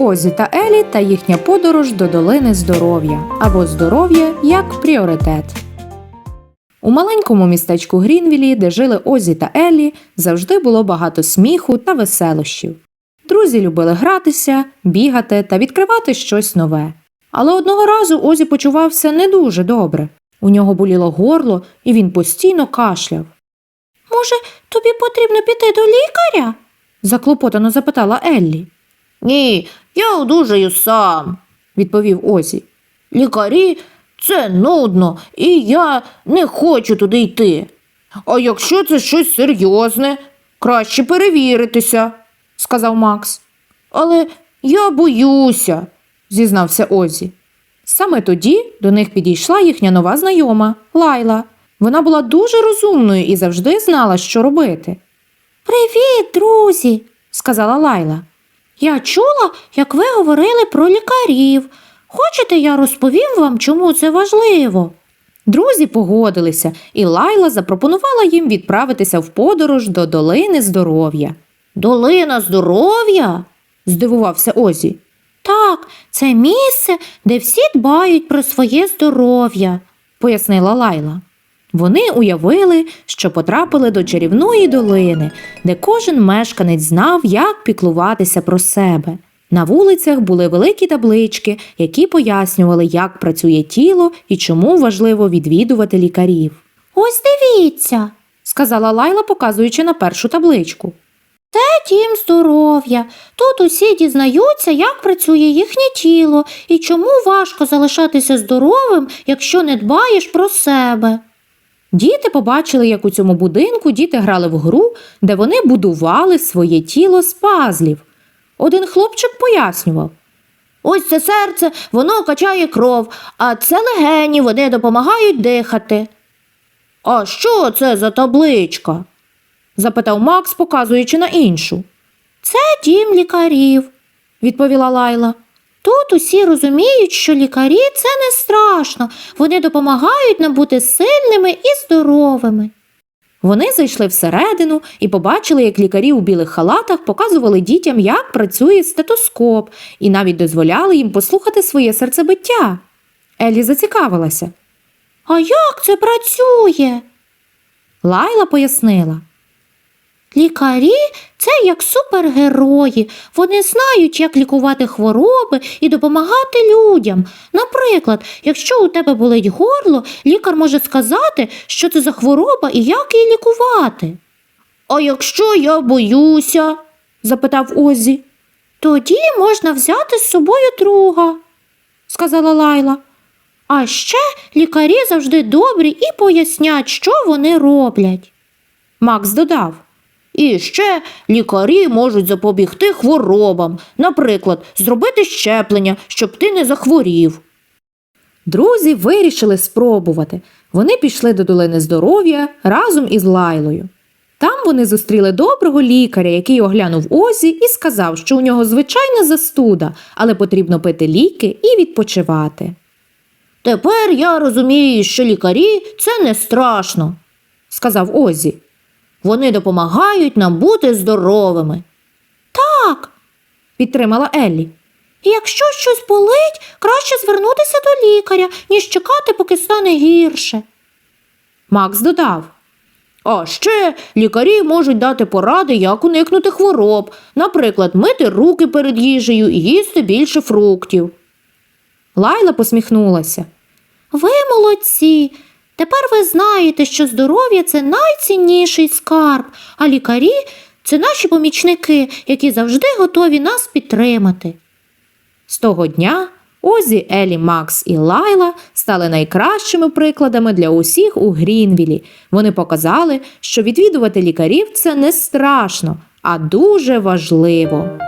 Озі та Елі та їхня подорож до долини здоров'я або здоров'я як пріоритет. У маленькому містечку Грінвілі, де жили Озі та Еллі, завжди було багато сміху та веселощів. Друзі любили гратися, бігати та відкривати щось нове. Але одного разу Озі почувався не дуже добре. У нього боліло горло, і він постійно кашляв. Може, тобі потрібно піти до лікаря? заклопотано запитала Еллі. Ні, я одужаю сам, відповів Озі. Лікарі це нудно, і я не хочу туди йти. А якщо це щось серйозне, краще перевіритися, сказав Макс, але я боюся. зізнався Озі. Саме тоді до них підійшла їхня нова знайома Лайла. Вона була дуже розумною і завжди знала, що робити. Привіт, друзі, сказала Лайла. Я чула, як ви говорили про лікарів. Хочете, я розповім вам, чому це важливо? Друзі погодилися, і Лайла запропонувала їм відправитися в подорож до долини здоров'я. Долина здоров'я? здивувався Озі. Так, це місце, де всі дбають про своє здоров'я. пояснила Лайла. Вони уявили, що потрапили до чарівної долини, де кожен мешканець знав, як піклуватися про себе. На вулицях були великі таблички, які пояснювали, як працює тіло і чому важливо відвідувати лікарів. Ось дивіться, Сказала Лайла, показуючи на першу табличку. це дім здоров'я. Тут усі дізнаються, як працює їхнє тіло і чому важко залишатися здоровим, якщо не дбаєш про себе. Діти побачили, як у цьому будинку діти грали в гру, де вони будували своє тіло з пазлів. Один хлопчик пояснював. Ось це серце, воно качає кров, а це легені, вони допомагають дихати. А що це за табличка? запитав Макс, показуючи на іншу. Це дім лікарів, Відповіла Лайла. Тут усі розуміють, що лікарі це не страшно, вони допомагають нам бути сильними і здоровими. Вони зайшли всередину і побачили, як лікарі у білих халатах показували дітям, як працює стетоскоп, і навіть дозволяли їм послухати своє серцебиття. Елі зацікавилася. А як це працює? Лайла пояснила. Лікарі як супергерої. Вони знають, як лікувати хвороби і допомагати людям. Наприклад, якщо у тебе болить горло, лікар може сказати, що це за хвороба і як її лікувати. А якщо я боюся, запитав Озі, тоді можна взяти з собою друга. сказала Лайла. А ще лікарі завжди добрі і пояснять, що вони роблять. Макс додав. І ще лікарі можуть запобігти хворобам, наприклад, зробити щеплення, щоб ти не захворів. Друзі вирішили спробувати. Вони пішли до долини здоров'я разом із Лайлою. Там вони зустріли доброго лікаря, який оглянув Озі і сказав, що у нього звичайна застуда, але потрібно пити ліки і відпочивати. Тепер я розумію, що лікарі це не страшно, Сказав Озі. Вони допомагають нам бути здоровими. Так, Підтримала Еллі. якщо щось болить, краще звернутися до лікаря, ніж чекати, поки стане гірше. Макс додав. А ще лікарі можуть дати поради, як уникнути хвороб, наприклад, мити руки перед їжею і їсти більше фруктів. Лайла посміхнулася. Ви молодці. Тепер ви знаєте, що здоров'я це найцінніший скарб, а лікарі це наші помічники, які завжди готові нас підтримати. З того дня Озі, Елі, Макс і Лайла стали найкращими прикладами для усіх у Грінвілі. Вони показали, що відвідувати лікарів це не страшно, а дуже важливо.